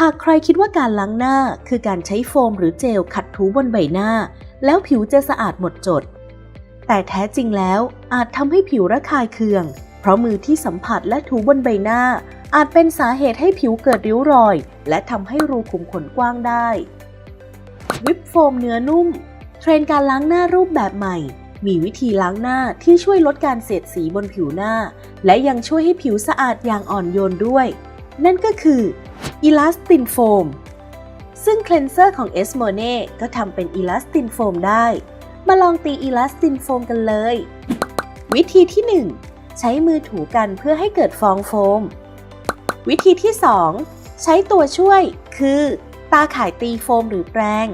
หากใครคิดว่าการล้างหน้าคือการใช้โฟมหรือเจลขัดถูบนใบหน้า แล้วผิวจะสะอาดหมดจด แต่แท้จริงแล้วอาจทำให้ผิวระคายเคือง เพราะมือที่สัมผัสและถูบนใบหน้า อาจเป็นสาเหตุให้ผิวเกิดริ้วรอย และทำให้รูขุมขนกว้างได้ วิปโฟมเนื้อนุ่ม เทรนการล้างหน้ารูปแบบใหม่ มีวิธีล้างหน้าที่ช่วยลดการเสียดสีบนผิวหน้า และยังช่วยให้ผิวสะอาดอย่างอ่อนโยนด้วย นั่นก็คือ e l a s t i n Foam ซึ่งเคลนเซอร์ของ e s m o n e ก็ทำเป็น e l a s t i n Foam ได้ มาลองตี e l a s t i n Foam กันเลย วิธีที่ 1 ใช้มือถูกันเพื่อให้เกิดฟองโฟม วิธีที่ 2 ใช้ตัวช่วยคือ ตาข่ายตีโฟมหรือแปรง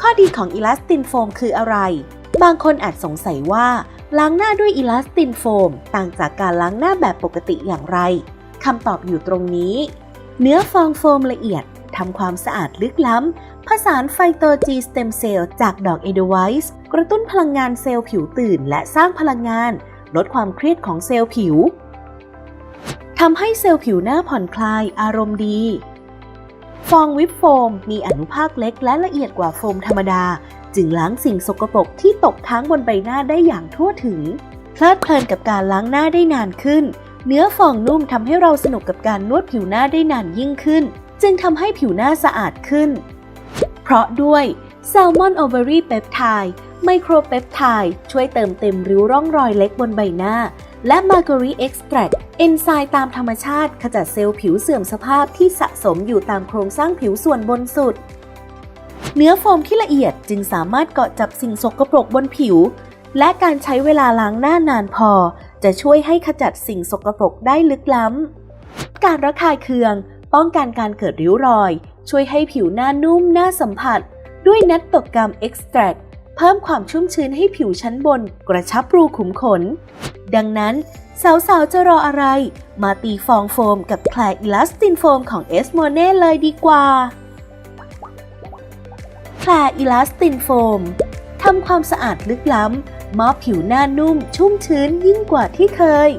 ข้อดีของ e l a s t i n Foam คืออะไร บางคนอาจสงสัยว่า ล้างหน้าด้วย e l a s t i n Foam ต่างจากการล้างหน้าแบบปกติอย่างไรคำตอบอยู่ตรงนี้ เนื้อฟองโฟมละเอียดทำความสะอาดลึกล้ำ ผสานไฟโตจีสเต็มเซลล์จากดอกเอเดไวส์กระตุ้นพลังงานเซลล์ผิวตื่น และสร้างพลังงาน ลดความเครียดของเซลล์ผิวทำให้เซลล์ผิวหน้าผ่อนคลายอารมณ์ดี ฟองวิปโฟมมีอนุภาคเล็กและละเอียดกว่าโฟมธรรมดา จึงล้างสิ่งสกปรกที่ตกค้างบนใบหน้าได้อย่างทั่วถึง เพลิดเพลินกับการล้างหน้าได้นานขึ้น เนื้อฟองนุ่มทำให้เราสนุกกับการนวดผิวหน้าได้นานยิ่งขึ้น จึงทำให้ผิวหน้าสะอาดขึ้น เพราะด้วยแซลมอนโอเวอรี่เปปไทด์ไมโครเปปไทด์ช่วยเติมเต็มริ้วร่องรอยเล็กบนใบหน้า และมาร์ก r รีเอ็กซ์แทรเอนไซม์ตามธรรมชาติ ขจัดเซลล์ผิวเสื่อมสภาพที่สะสมอยู่ตามโครงสร้างผิวส่วนบนสุด เนื้อโฟมที่ละเอียดจึงสามารถเกาะจับสิ่งสกปรกบนผิว และการใช้เวลาล้างหน้านานพอ จะช่วยให้ขจัดสิ่งสกปรกได้ลึกล้ำ การระคายเคือง ป้องกันการเกิดริ้วรอย ช่วยให้ผิวหน้านุ่มน่าสัมผัส ด้วยนัตตกกรรมเอ็กซ์แทรเพิ่มความชุ่มชื้นให้ผิวชั้นบน กระชับรูขุมขน ดังนั้น สาวๆ จะรออะไร มาตีฟองโฟมกับแคลอิลาสตินโฟมของเอสโมเน่เลยดีกว่า แคลอิลาสตินโฟมทำความสะอาดลึกล้ำมอบผิวหน้านุ่มชุ่มชื้นยิ่งกว่าที่เคย